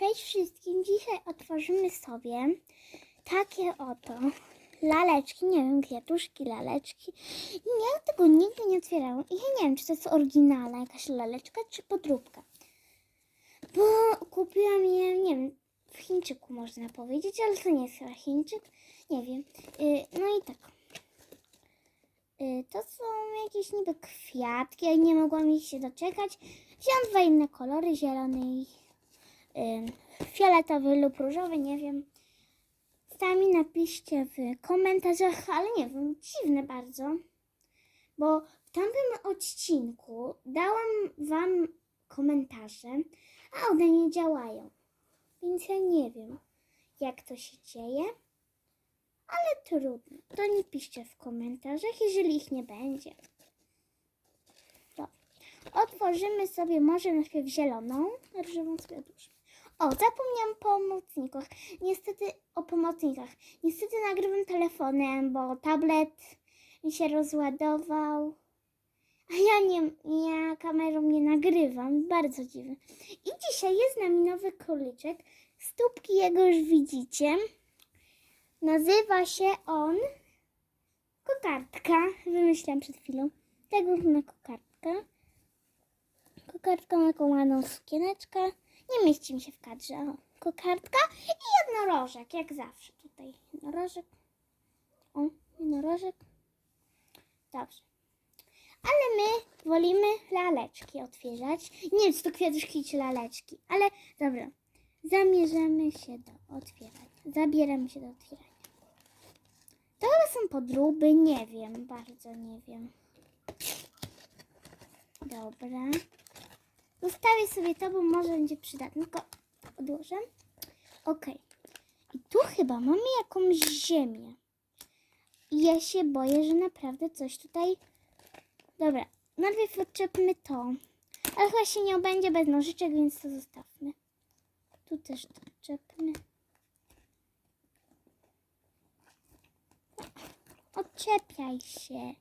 Cześć wszystkim. Dzisiaj otworzymy sobie takie oto laleczki, nie wiem, kwiatuszki, laleczki. Ja tego nigdy nie otwierałam i ja nie wiem, czy to jest oryginalna jakaś laleczka, czy podróbka. Bo kupiłam je, nie wiem, w Chińczyku można powiedzieć, ale to nie jest chyba Chińczyk. Nie wiem. Y, No i tak. Y, To są jakieś niby kwiatki, ja nie mogłam ich się doczekać. Wziąłam dwa inne kolory, zielony i fioletowy lub różowy, nie wiem. Sami napiszcie w komentarzach, ale nie wiem, dziwne bardzo. Bo w tamtym odcinku dałam Wam komentarze, a one nie działają. Więc ja nie wiem, jak to się dzieje. Ale trudno. To nie piszcie w komentarzach, jeżeli ich nie będzie. Dobrze. Otworzymy sobie może najpierw zieloną, różową sobie odłóżmy. O, zapomniałam o pomocnikach. Niestety o pomocnikach. Niestety nagrywam telefonem, bo tablet mi się rozładował. A ja nie, ja kamerą nie nagrywam. Bardzo dziwne. I dzisiaj jest z nami nowy króliczek. Stópki jego już widzicie. Nazywa się on kokardka. Wymyśliłam przed chwilą. Tego na kokardka. Kokardka ma taką ładną sukieneczkę. Nie mieści mi się w kadrze. O, kokardka i jednorożek, jak zawsze. Tutaj jednorożek. O, jednorożek. Dobrze. Ale my wolimy laleczki otwierać. Nie wiem, czy to kwiatuszki, czy laleczki. Ale dobra. Zamierzamy się do otwierania. Zabieramy się do otwierania. To chyba są podróby, nie wiem, bardzo nie wiem. Dobra. Zostawię sobie to, bo może będzie przydatne. Tylko odłożę. Ok. I tu chyba mamy jakąś ziemię. I ja się boję, że naprawdę coś tutaj... Dobra, najpierw odczepmy to. Ale chyba się nie obędzie bez nożyczek, więc to zostawmy. Tu też to odczepmy. Odczepiaj się.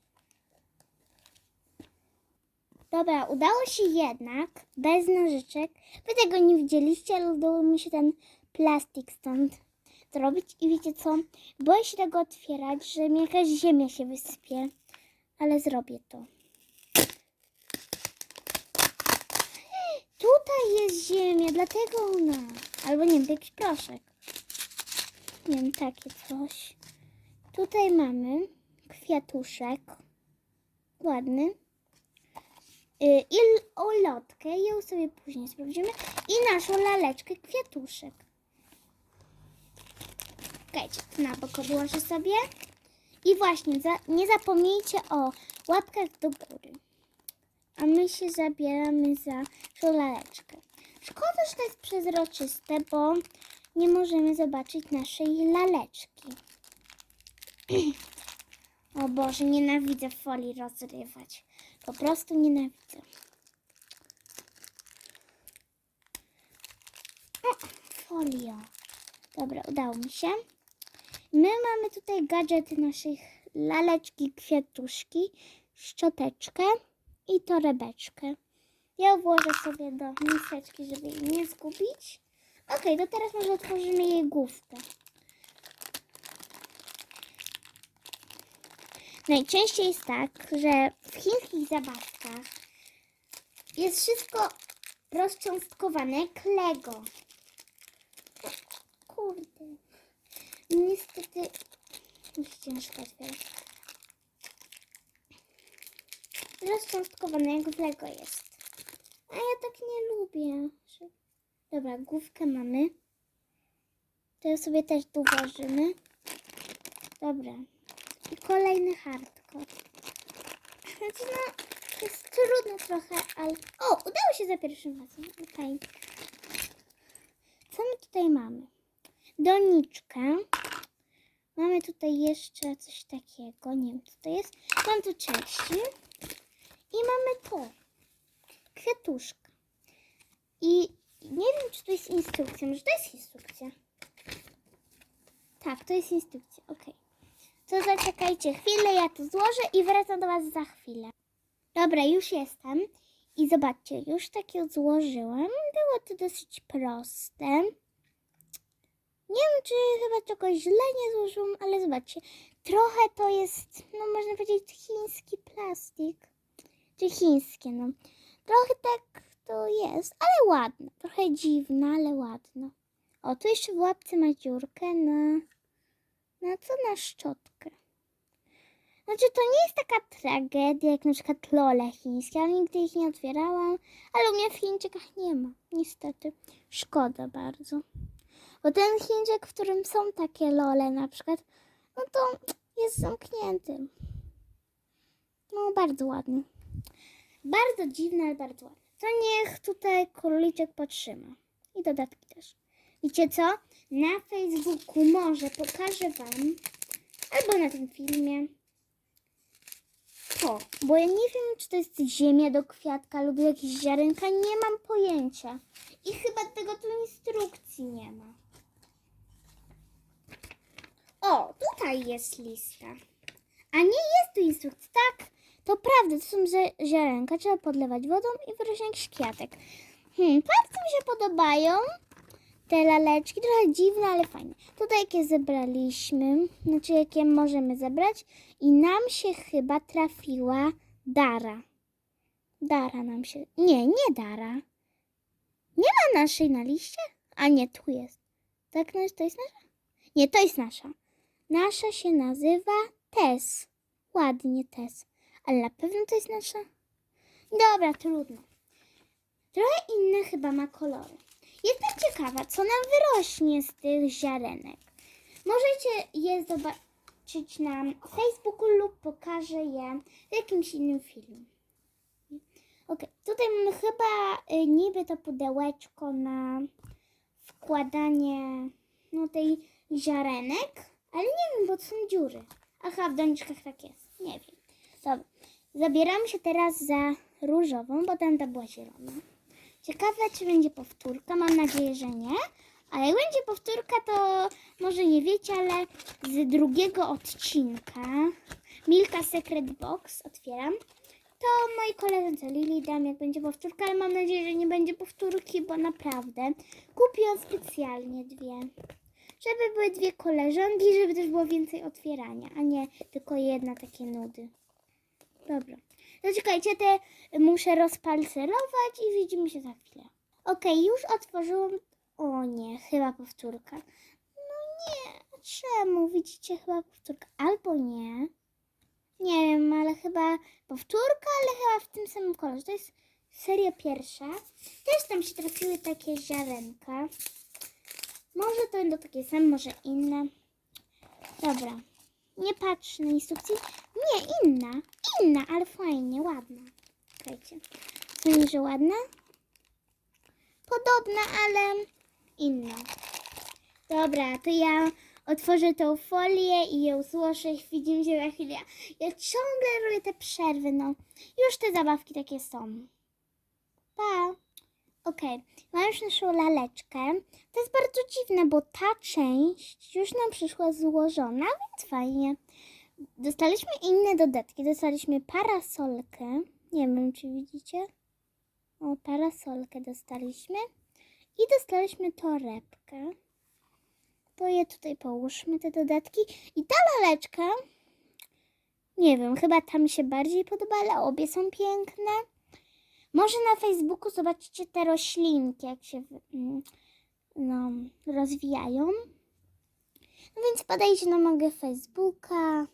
Dobra, udało się jednak, bez nożyczek. Wy tego nie widzieliście, ale udało mi się ten plastik stąd zrobić. I wiecie co? Boję się tego otwierać, że mi jakaś ziemia się wysypie. Ale zrobię to. Tutaj jest ziemia, dlatego ona. Albo nie wiem, jakiś proszek. Nie wiem, takie coś. Tutaj mamy kwiatuszek. Ładny. Y, I l- ulotkę, ją sobie później sprawdzimy. I naszą laleczkę kwiatuszek. Czekajcie, na bok odłożę sobie. I właśnie, za, nie zapomnijcie o łapkach do góry. A my się zabieramy za tą laleczkę. Szkoda, że to jest przezroczyste, bo nie możemy zobaczyć naszej laleczki. O Boże, nienawidzę folii rozrywać. Po prostu nienawidzę. O, folia. Dobra, udało mi się. My mamy tutaj gadżety naszych laleczki, kwiatuszki, szczoteczkę i torebeczkę. Ja włożę sobie do miseczki, żeby jej nie zgubić. Ok, to teraz może otworzymy jej główkę. Najczęściej jest tak, że w chińskich zabawkach jest wszystko rozcząstkowane jak Lego. Kurde. Niestety już ciężko otwierać. Rozcząstkowane jak w Lego jest. A ja tak nie lubię. Dobra, główkę mamy. To sobie też tu włożymy. Dobra. Kolejny hardcore. Znaczy no, jest trudno trochę, ale... O, udało się za pierwszym razem. Okej. Co my tutaj mamy? Doniczkę. Mamy tutaj jeszcze coś takiego. Nie wiem, co to jest. Mam tu części. I mamy to. Kwiatuszka. I nie wiem, czy to jest instrukcja. Może to jest instrukcja? Tak, to jest instrukcja. Okej. To zaczekajcie chwilę, ja to złożę i wracam do Was za chwilę. Dobra, już jestem. I zobaczcie, już takie złożyłam. Było to dosyć proste. Nie wiem, czy chyba czegoś źle nie złożyłam, ale zobaczcie. Trochę to jest, no można powiedzieć, chiński plastik. Czy chińskie, no. Trochę tak to jest, ale ładne. Trochę dziwne, ale ładne. O, tu jeszcze w łapce ma dziurkę na... Na co? Na szczotkę. Znaczy, to nie jest taka tragedia, jak na przykład lole chińskie, ale nigdy ich nie otwierałam. Ale u mnie w Chińczykach nie ma, niestety. Szkoda bardzo. Bo ten Chińczyk, w którym są takie lole na przykład, no to jest zamknięty. No, bardzo ładny. Bardzo dziwny, ale bardzo ładny. To niech tutaj króliczek potrzyma. I dodatki też. Wiecie co? Na Facebooku może pokażę Wam, albo na tym filmie, to, bo ja nie wiem, czy to jest ziemia do kwiatka lub jakieś ziarenka, nie mam pojęcia. I chyba tego tu instrukcji nie ma. O, tutaj jest lista. A nie jest tu instrukcji. Tak, to prawda, to są zi- ziarenka, trzeba podlewać wodą i wyrośnie jakiś kwiatek. Hmm, bardzo mi się podobają te laleczki, trochę dziwne, ale fajne. Tutaj jakie zebraliśmy, znaczy jakie możemy zebrać i nam się chyba trafiła Dara. Dara nam się, nie, nie Dara. Nie ma naszej na liście? A nie, tu jest. Tak, no, to jest nasza? Nie, to jest nasza. Nasza się nazywa Tess. Ładnie Tess. Ale na pewno to jest nasza? Dobra, trudno. Trochę inne chyba ma kolory. Jestem ciekawa, co nam wyrośnie z tych ziarenek. Możecie je zobaczyć na Facebooku lub pokażę je w jakimś innym filmie. Ok, tutaj mamy chyba y, niby to pudełeczko na wkładanie no, tej ziarenek, ale nie wiem, bo to są dziury. Aha, w doniczkach tak jest. Nie wiem. Dobra, zabieramy się teraz za różową, bo tamta była zielona. Ciekawe, czy będzie powtórka. Mam nadzieję, że nie. A jak będzie powtórka, to może nie wiecie, ale z drugiego odcinka Milka Secret Box otwieram. To mojej koleżance Lili dam, jak będzie powtórka, ale mam nadzieję, że nie będzie powtórki, bo naprawdę kupiłam specjalnie dwie. Żeby były dwie koleżanki, żeby też było więcej otwierania, a nie tylko jedna takie nudy. Dobra. No czekajcie, te muszę rozpalcerować i widzimy się za chwilę. Okej, już otworzyłam. O nie, chyba powtórka. No nie, czemu? Widzicie, chyba powtórka. Albo nie. Nie wiem, ale chyba powtórka, ale chyba w tym samym kolorze. To jest seria pierwsza. Też tam się trafiły takie ziarenka. Może to będą takie same, może inne. Dobra. Nie patrz na instrukcji. Nie, inna. Inna, ale fajnie, ładna. Czekajcie. Myślę, że ładna? Podobna, ale inna. Dobra, to ja otworzę tą folię i ją złożę widzimy się za chwilę. Ja ciągle robię te przerwy, no. Już te zabawki takie są. Pa. Okej, mam już naszą laleczkę. To jest bardzo dziwne, bo ta część już nam przyszła złożona, więc fajnie. Dostaliśmy inne dodatki. Dostaliśmy parasolkę. Nie wiem, czy widzicie. O, parasolkę dostaliśmy. I dostaliśmy torebkę. To je tutaj połóżmy, te dodatki. I ta laleczka, nie wiem, chyba ta mi się bardziej podoba, ale obie są piękne. Może na Facebooku zobaczycie te roślinki, jak się mm, no, rozwijają. No więc podajcie na mogę Facebooka.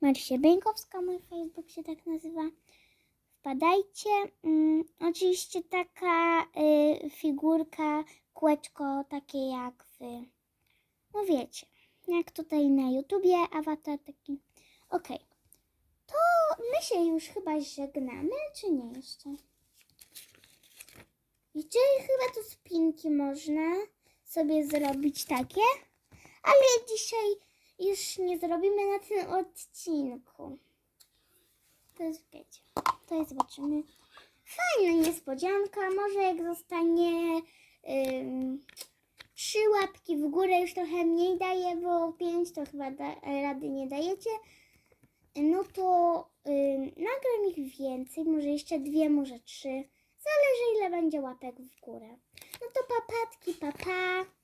Marysia Bieńkowska, mój Facebook się tak nazywa. Wpadajcie. Mm, oczywiście taka y, figurka, kółeczko takie jak wy. No wiecie, jak tutaj na YouTubie, awatar taki. Okej. To my się już chyba żegnamy, czy nie jeszcze? Czy chyba tu spinki można sobie zrobić takie? Ale dzisiaj już nie zrobimy na tym odcinku. To jest, wiecie, to jest, zobaczymy. Fajna niespodzianka, może jak zostanie ym, trzy łapki w górę, już trochę mniej daje, bo pięć to chyba da, rady nie dajecie. No to ym, nagram ich więcej, może jeszcze dwie, może trzy. Zależy ile będzie łapek w górę. No to papatki, papa.